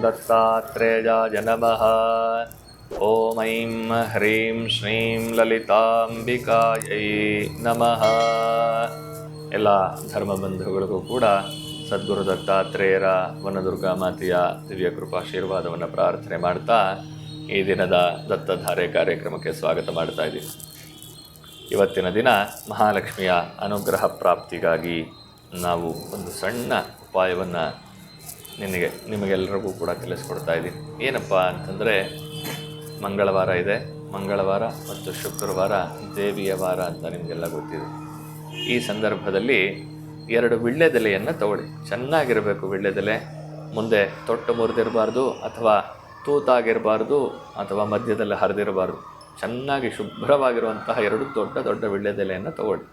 सद्गुरुदत्तात्रेयाय नमः ॐ ऐं ह्रीं श्रीं ಲಲಿತಾಂಬಿಕಾಯೈ ನಮಃ ಎಲ್ಲ ಧರ್ಮ ಬಂಧುಗಳಿಗೂ ಕೂಡ ಸದ್ಗುರು ದತ್ತಾತ್ರೇಯರ ವನದುರ್ಗಾ ಮಾತೆಯ ದಿವ್ಯ ಕೃಪಾಶೀರ್ವಾದವನ್ನು ಪ್ರಾರ್ಥನೆ ಮಾಡ್ತಾ ಈ ದಿನದ ದತ್ತಧಾರೆ ಕಾರ್ಯಕ್ರಮಕ್ಕೆ ಸ್ವಾಗತ ಮಾಡ್ತಾ ಇದ್ದೀವಿ ಇವತ್ತಿನ ದಿನ ಮಹಾಲಕ್ಷ್ಮಿಯ ಅನುಗ್ರಹ ಪ್ರಾಪ್ತಿಗಾಗಿ ನಾವು ಒಂದು ಸಣ್ಣ ಉಪಾಯವನ್ನು ನಿನಗೆ ನಿಮಗೆಲ್ಲರಿಗೂ ಕೂಡ ತಿಳಿಸ್ಕೊಡ್ತಾ ಇದ್ದೀನಿ. ಏನಪ್ಪ ಅಂತಂದರೆ, ಮಂಗಳವಾರ ಇದೆ. ಮಂಗಳವಾರ ಮತ್ತು ಶುಕ್ರವಾರ ದೇವಿಯ ವಾರ ಅಂತ ನಿಮಗೆಲ್ಲ ಗೊತ್ತಿದೆ. ಈ ಸಂದರ್ಭದಲ್ಲಿ ಎರಡು ವಿಳ್ಳೆದೆಲೆಯನ್ನು ತಗೊಳ್ಳಿ. ಚೆನ್ನಾಗಿರಬೇಕು ವಿಳ್ಳೆದೆಲೆ ಮುಂದೆ ತೊಟ್ಟು ಮುರಿದಿರಬಾರ್ದು ಅಥವಾ ತೂತಾಗಿರಬಾರ್ದು ಅಥವಾ ಮಧ್ಯದಲ್ಲಿ ಹರಿದಿರಬಾರ್ದು. ಚೆನ್ನಾಗಿ ಶುಭ್ರವಾಗಿರುವಂತಹ ಎರಡು ದೊಡ್ಡ ದೊಡ್ಡ ವಿಳ್ಳೆದೆಲೆಯನ್ನು ತಗೊಳ್ಳಿ.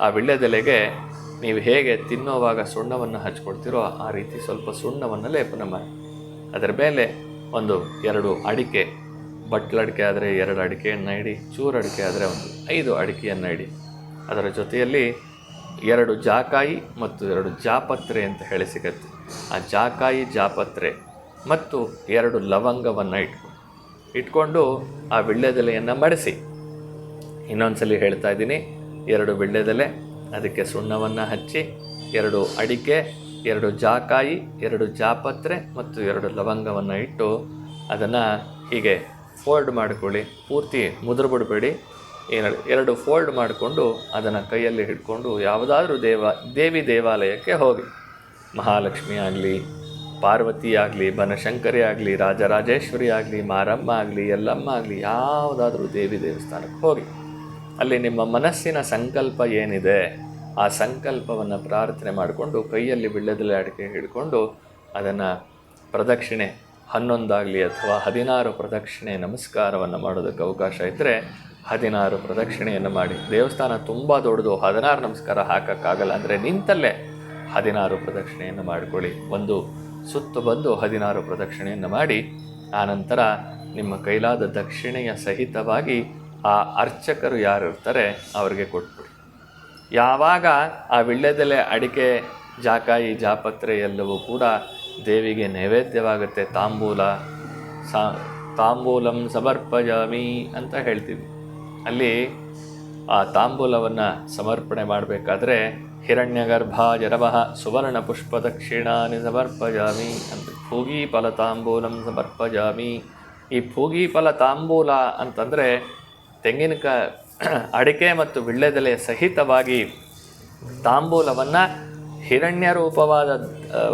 ಆ ವಿಳ್ಳೆದೆಲೆಗೆ ನೀವು ಹೇಗೆ ತಿನ್ನುವಾಗ ಸುಣ್ಣವನ್ನು ಹಚ್ಕೊಳ್ತೀರೋ ಆ ರೀತಿ ಸ್ವಲ್ಪ ಸುಣ್ಣವನ್ನು ಲೇಪನ ಮಾಡಿ. ಅದರ ಮೇಲೆ ಒಂದು ಎರಡು ಅಡಿಕೆ ಬಟ್ಲಡಿಕೆ ಆದರೆ ಎರಡು ಅಡಿಕೆಯನ್ನು ಇಡಿ, ಚೂರು ಅಡಿಕೆ ಆದರೆ ಒಂದು ಐದು ಅಡಿಕೆಯನ್ನು ಇಡಿ. ಅದರ ಜೊತೆಯಲ್ಲಿ ಎರಡು ಜಾಕಾಯಿ ಮತ್ತು ಎರಡು ಜಾಪತ್ರೆ ಅಂತ ಹೇಳಿ ಸಿಗತ್ತೆ. ಆ ಜಾಕಾಯಿ, ಜಾಪತ್ರೆ ಮತ್ತು ಎರಡು ಲವಂಗವನ್ನು ಇಟ್ಕೊ ಇಟ್ಕೊಂಡು ಆ ವಿಳ್ಳೆದೆಲೆಯನ್ನು ಮಡಿಸಿ. ಇನ್ನೊಂದ್ಸಲಿ ಹೇಳ್ತಾ ಇದ್ದೀನಿ, ಎರಡು ವಿಳ್ಳೆದೆಲೆ ಅದಕ್ಕೆ ಸುಣ್ಣವನ್ನು ಹಚ್ಚಿ, ಎರಡು ಅಡಿಕೆ, ಎರಡು ಜಾಕಾಯಿ, ಎರಡು ಜಾಪತ್ರೆ ಮತ್ತು ಎರಡು ಲವಂಗವನ್ನು ಇಟ್ಟು ಅದನ್ನು ಹೀಗೆ ಫೋಲ್ಡ್ ಮಾಡಿಕೊಳ್ಳಿ. ಪೂರ್ತಿ ಮುದ್ರ ಬಿಡಬೇಡಿ. ಎರಡು ಎರಡು ಫೋಲ್ಡ್ ಮಾಡಿಕೊಂಡು ಅದನ್ನು ಕೈಯಲ್ಲಿ ಹಿಡ್ಕೊಂಡು ಯಾವುದಾದ್ರೂ ದೇವ, ದೇವಿ ದೇವಾಲಯಕ್ಕೆ ಹೋಗಿ. ಮಹಾಲಕ್ಷ್ಮಿ ಆಗಲಿ, ಪಾರ್ವತಿ ಆಗಲಿ, ಬನಶಂಕರಿ ಆಗಲಿ, ರಾಜರಾಜೇಶ್ವರಿ ಆಗಲಿ, ಮಾರಮ್ಮ ಆಗಲಿ ಎಲ್ಲಮ್ಮ ಆಗಲಿ, ಯಾವುದಾದ್ರೂ ದೇವಿ ದೇವಸ್ಥಾನಕ್ಕೆ ಹೋಗಿ. ಅಲ್ಲಿ ನಿಮ್ಮ ಮನಸ್ಸಿನ ಸಂಕಲ್ಪ ಏನಿದೆ, ಆ ಸಂಕಲ್ಪವನ್ನು ಪ್ರಾರ್ಥನೆ ಮಾಡಿಕೊಂಡು ಕೈಯಲ್ಲಿ ವಿಳ್ಳೆದೆಲೆ ಅಡಿಕೆ ಹಿಡ್ಕೊಂಡು ಅದನ್ನು ಪ್ರದಕ್ಷಿಣೆ ಹನ್ನೊಂದಾಗಲಿ ಅಥವಾ ಹದಿನಾರು ಪ್ರದಕ್ಷಿಣೆ ನಮಸ್ಕಾರವನ್ನು ಮಾಡೋದಕ್ಕೆ ಅವಕಾಶ ಇದ್ದರೆ ಹದಿನಾರು ಪ್ರದಕ್ಷಿಣೆಯನ್ನು ಮಾಡಿ. ದೇವಸ್ಥಾನ ತುಂಬ ದೊಡ್ಡದು, ಹದಿನಾರು ನಮಸ್ಕಾರ ಹಾಕೋಕ್ಕಾಗಲ್ಲ ಅಂದರೆ ನಿಂತಲ್ಲೇ ಹದಿನಾರು ಪ್ರದಕ್ಷಿಣೆಯನ್ನು ಮಾಡಿಕೊಳ್ಳಿ. ಒಂದು ಸುತ್ತು ಬಂದು ಹದಿನಾರು ಪ್ರದಕ್ಷಿಣೆಯನ್ನು ಮಾಡಿ, ಆನಂತರ ನಿಮ್ಮ ಕೈಲಾದ ದಕ್ಷಿಣೆಯ ಸಹಿತವಾಗಿ ಆ ಅರ್ಚಕರು ಯಾರು ಇರ್ತಾರೆ ಅವರಿಗೆ ಕೊಟ್ಬಿಡಿ. ಯಾವಾಗ ಆ ವಿಳ್ಳೆದೆಲೆ ಅಡಿಕೆ, ಜಾಕಾಯಿ, ಜಾಪತ್ರೆ ಎಲ್ಲವೂ ಕೂಡ ದೇವಿಗೆ ನೈವೇದ್ಯವಾಗುತ್ತೆ, ತಾಂಬೂಲ, ಸಾ, ತಾಂಬೂಲಂ ಸಮರ್ಪಯಾಮಿ ಅಂತ ಹೇಳ್ತೀವಿ. ಅಲ್ಲಿ ಆ ತಾಂಬೂಲವನ್ನು ಸಮರ್ಪಣೆ ಮಾಡಬೇಕಾದ್ರೆ ಹಿರಣ್ಯಗರ್ಭ ಜರವಹ ಸುವರ್ಣ ಪುಷ್ಪ ದಕ್ಷಿಣಾನಿ ಸಮರ್ಪಯಾಮಿ ಅಂತ. ಭೂಗಿ ಫಲ ತಾಂಬೂಲಂ ಸಮರ್ಪಯಾಮಿ. ಈ ಭೂಗಿ ಫಲ ತಾಂಬೂಲ ಅಂತಂದರೆ ತೆಂಗಿನಕಾಯಿ ಅಡಿಕೆ ಮತ್ತು ವಿಳ್ಳೆದೆಲೆ ಸಹಿತವಾಗಿ ತಾಂಬೂಲವನ್ನು ಹಿರಣ್ಯ ರೂಪವಾದ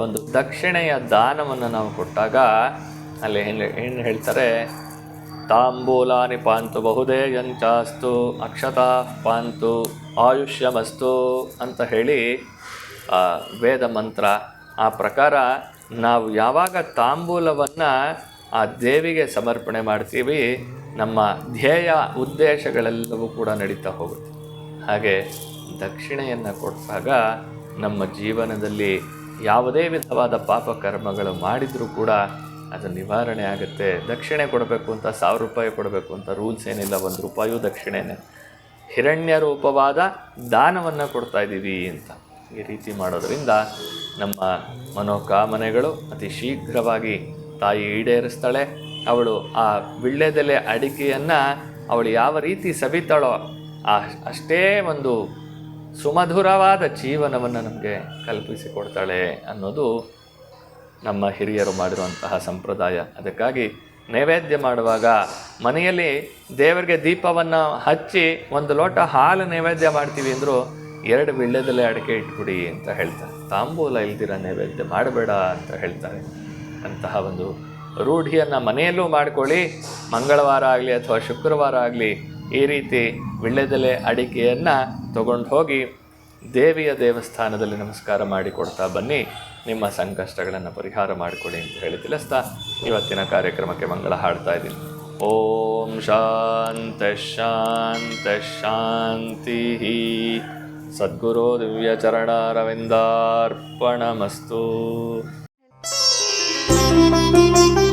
ಒಂದು ದಕ್ಷಿಣೆಯ ದಾನವನ್ನು ನಾವು ಕೊಟ್ಟಾಗ ಅಲ್ಲಿ ಏನು ಏನು ಹೇಳ್ತಾರೆ, ತಾಂಬೂಲಾನಿ ಪಾಂತು ಬಹುದೇ ಯಂಚಾಸ್ತು, ಅಕ್ಷತಾ ಪಾಂತು ಆಯುಷ್ಯಮಸ್ತು ಅಂತ ಹೇಳಿ ವೇದ ಮಂತ್ರ. ಆ ಪ್ರಕಾರ ನಾವು ಯಾವಾಗ ತಾಂಬೂಲವನ್ನು ಆ ದೇವಿಗೆ ಸಮರ್ಪಣೆ ಮಾಡ್ತೀವಿ ನಮ್ಮ ಧ್ಯೇಯ ಉದ್ದೇಶಗಳೆಲ್ಲವೂ ಕೂಡ ನಡೀತಾ ಹೋಗುತ್ತೆ. ಹಾಗೆ ದಕ್ಷಿಣೆಯನ್ನು ಕೊಟ್ಟಾಗ ನಮ್ಮ ಜೀವನದಲ್ಲಿ ಯಾವುದೇ ವಿಧವಾದ ಪಾಪ ಕರ್ಮಗಳು ಮಾಡಿದರೂ ಕೂಡ ಅದು ನಿವಾರಣೆ ಆಗುತ್ತೆ. ದಕ್ಷಿಣೆ ಕೊಡಬೇಕು ಅಂತ ಸಾವಿರ ರೂಪಾಯಿ ಕೊಡಬೇಕು ಅಂತ ರೂಲ್ಸ್ ಏನಿಲ್ಲ, ಒಂದು ರೂಪಾಯೂ ದಕ್ಷಿಣೆನೇ. ಹಿರಣ್ಯ ರೂಪವಾದ ದಾನವನ್ನು ಕೊಡ್ತಾ ಇದ್ದೀವಿ ಅಂತ ಈ ರೀತಿ ಮಾಡೋದರಿಂದ ನಮ್ಮ ಮನೋಕಾಮನೆಗಳು ಅತಿ ಶೀಘ್ರವಾಗಿ ತಾಯಿ ಈಡೇರಿಸ್ತಾಳೆ. ಅವಳು ಆ ವಿಳ್ಳೆದೆಲೆ ಅಡಿಕೆಯನ್ನು ಅವಳು ಯಾವ ರೀತಿ ಸವಿತಾಳೋ ಆ ಅಷ್ಟೇ ಒಂದು ಸುಮಧುರವಾದ ಜೀವನವನ್ನು ನಮಗೆ ಕಲ್ಪಿಸಿಕೊಡ್ತಾಳೆ ಅನ್ನೋದು ನಮ್ಮ ಹಿರಿಯರು ಮಾಡಿರುವಂತಹ ಸಂಪ್ರದಾಯ. ಅದಕ್ಕಾಗಿ ನೈವೇದ್ಯ ಮಾಡುವಾಗ ಮನೆಯಲ್ಲಿ ದೇವರಿಗೆ ದೀಪವನ್ನು ಹಚ್ಚಿ ಒಂದು ಲೋಟ ಹಾಲು ನೈವೇದ್ಯ ಮಾಡ್ತೀವಿ ಅಂದರು ಎರಡು ವಿಳ್ಳೆದೆಲೆ ಅಡಿಕೆ ಇಟ್ಬಿಡಿ ಅಂತ ಹೇಳ್ತಾರೆ. ತಾಂಬೂಲ ಇಲ್ದಿರ ನೈವೇದ್ಯ ಮಾಡಬೇಡ ಅಂತ ಹೇಳ್ತಾರೆ. ಅಂತಹ ಒಂದು ರೂಢಿಯನ್ನು ಮನೆಯಲ್ಲೂ ಮಾಡಿಕೊಳ್ಳಿ. ಮಂಗಳವಾರ ಆಗಲಿ ಅಥವಾ ಶುಕ್ರವಾರ ಆಗಲಿ ಈ ರೀತಿ ವಿಳ್ಳೆದೆಲೆ ಅಡಿಕೆಯನ್ನು ತಗೊಂಡು ಹೋಗಿ ದೇವಿಯ ದೇವಸ್ಥಾನದಲ್ಲಿ ನಮಸ್ಕಾರ ಮಾಡಿಕೊಡ್ತಾ ಬನ್ನಿ. ನಿಮ್ಮ ಸಂಕಷ್ಟಗಳನ್ನು ಪರಿಹಾರ ಮಾಡಿಕೊಡಿ ಅಂತ ಹೇಳಿ ತಿಳಿಸ್ತಾ ಇವತ್ತಿನ ಕಾರ್ಯಕ್ರಮಕ್ಕೆ ಮಂಗಳ ಹಾಡ್ತಾ ಇದ್ದೀನಿ. ಓಂ ಶಾಂತ ಶಾಂತ ಶಾಂತಿ ಸದ್ಗುರು ದಿವ್ಯ ಚರಣಾರವಿಂದಾರ್ಪಣಮಸ್ತು. Thank you.